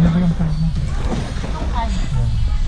Ano ba yung card mo? Good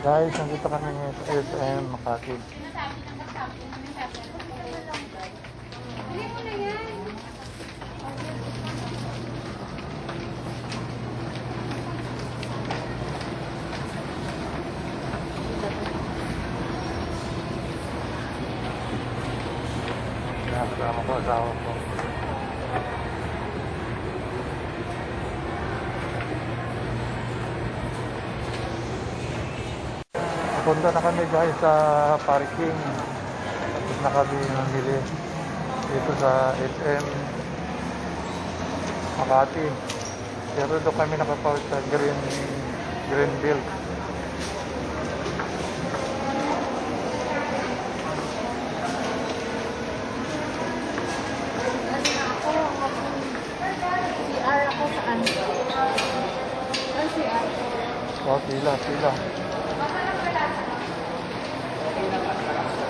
Guys, nandito kami ngayon sa SM Makati. Nakasama ko asawa ko. Punta na kami guys sa parking. Tapos na kami namili dito sa SM Makati. Pero doon kami nakapawid sa Green Greenville. Ano? Oh, pila, pila. Ayan yung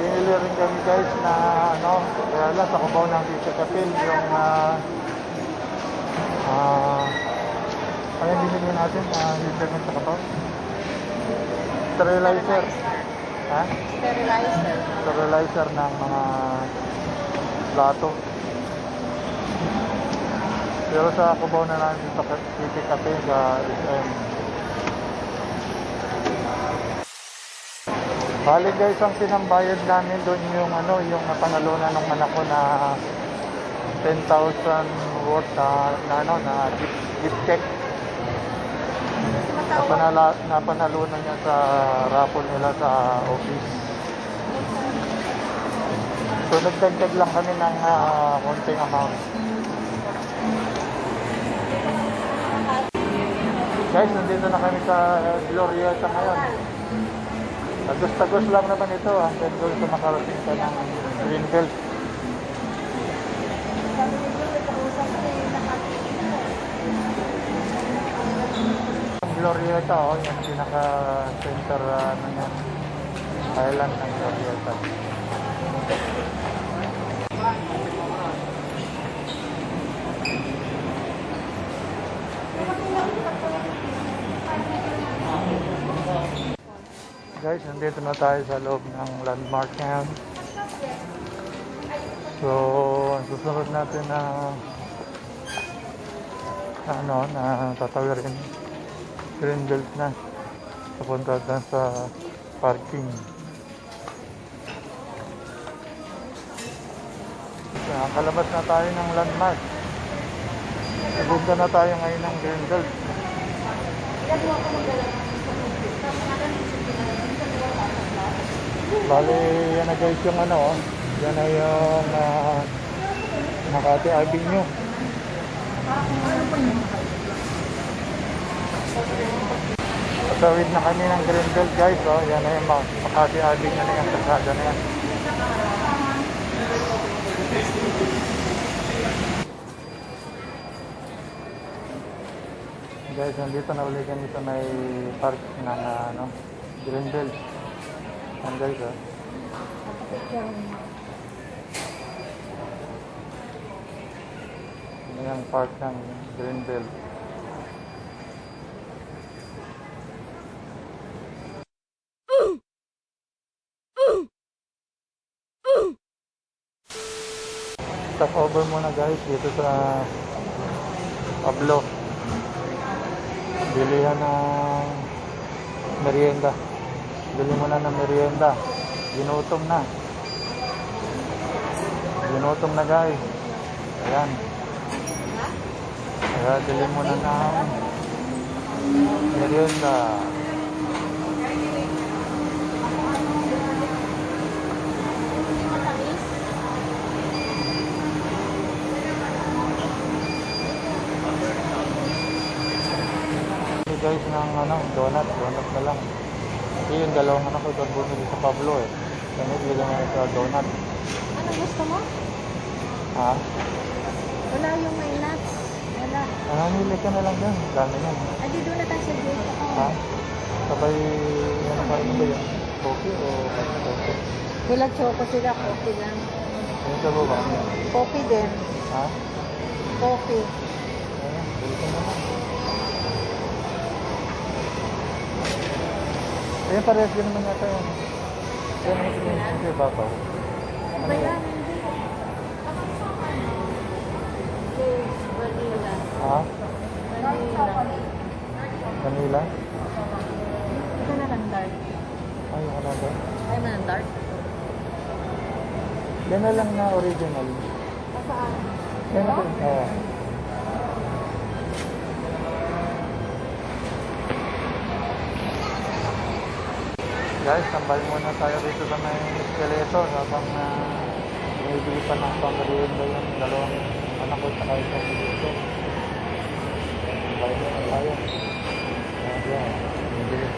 Pinili rin kami guys na ano, kaya lang sa kubaw ng Tito Kapil yung ah ah ano yung binili natin? Ah, yung segment sa kabaw? Sterilizer. Ha? Sterilizer. Sterilizer ng mga plato. Pero sa kubaw na namin dito sa City Cafe sa SM. Bali guys, ang pinambayad namin doon yung ano, yung napanalunan ng anak ko na 10,000 worth na, na ano, na gift, gift check. Napanala, napanalunan niya sa raffle nila sa office. So nagdagdag lang kami ng ah, konting amount. Guys, nandito na kami sa Glorieta ngayon. Tagos-tagos lang naman ito ah. hanggang doon sa makarating ka ng Greenbelt. Ang Glorieta, oh, yung pinaka-center uh, ng Thailand ng Glorieta. Thank you. Guys, nandito na tayo sa loob ng landmark yan. So, ang susunod natin na na ano, na tatawirin greenbelt na papunta dyan sa parking. So, kalabas na tayo ng landmark. Pupunta na tayo ngayon ng greenbelt. Bali, yan na guys yung ano, yan na yung uh, Makati Avenue. Patawid na kami ng Greenbelt guys, oh. yan na yung Ma- Makati Avenue na yung kasada na yan. Guys, nandito na ulit kami sa may park ng ah, ano, Greenbelt. Yan guys, oh. Yan yung park ng Greenbelt. Stop over muna guys dito sa Pablo. Bilihan ng merienda. Bili muna ng merienda. Ginutom na. Ginutom na guys. Ayan. Kaya bili muna ng merienda. Guys ng ano, donut. Donut na lang. Kasi yung dalawang anak ko doon bumili sa Pablo eh. Kaya bili na sa donut. Ano gusto mo? Ha? Wala yung may nuts. Wala. Ah, nili ka na lang dyan. Dami na. Adi doon na tayo sa gate. Ha? Sabay, ano kayo mo ba yun? Coffee o coffee? Sila choco sila, coffee lang. Ano sa baba? Coffee din. Ha? Coffee. Ayun, bili ka na lang. Ayun, parehas din naman yata yun. Tingin ko sa babaw. Ano ba yan? Hindi. Okay, vanilla. Ha? Vanilla. Vanilla? Ito na lang dark. Ay, ano ba? Ay, na lang dark. Yan na lang na original. Saan? Yan na lang. Oo. Guys, tambay muna tayo dito sa may escalator habang uh, binibili pa ng pangarienda yung dalawang anak ko sa kahit ng dito. Tambay muna tayo. Ayan, yan. Binibili.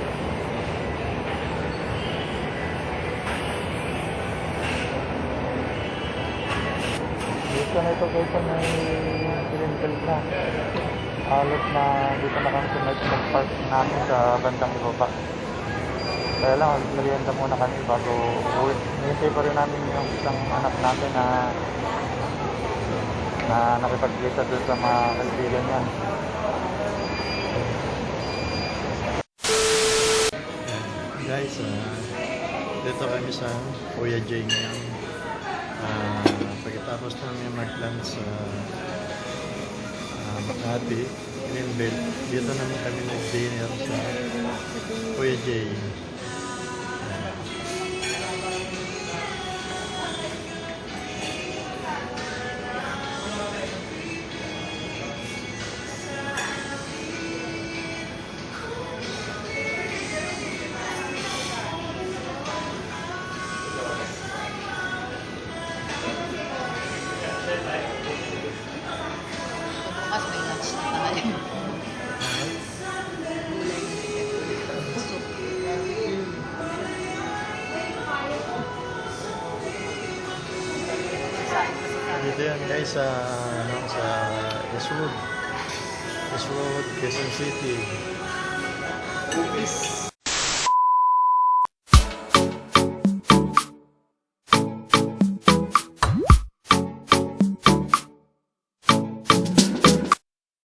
Dito na ito guys may belt na. Halos na dito na kami sa park namin sa bandang ibaba. Kaya lang, merienda muna kami bago uwi. Hintay pa rin namin yung isang anak natin na na nakipagkita doon sa mga kaibigan niya. Guys, ah, dito kami sa Kuya J ngayon. Ah, pagkatapos namin mag-lunch sa ah, Makati, Greenbelt, dito naman kami nag-dinner sa Kuya J. Guys sa ano, sa Eastwood. Eastwood, Quezon City. Bugis.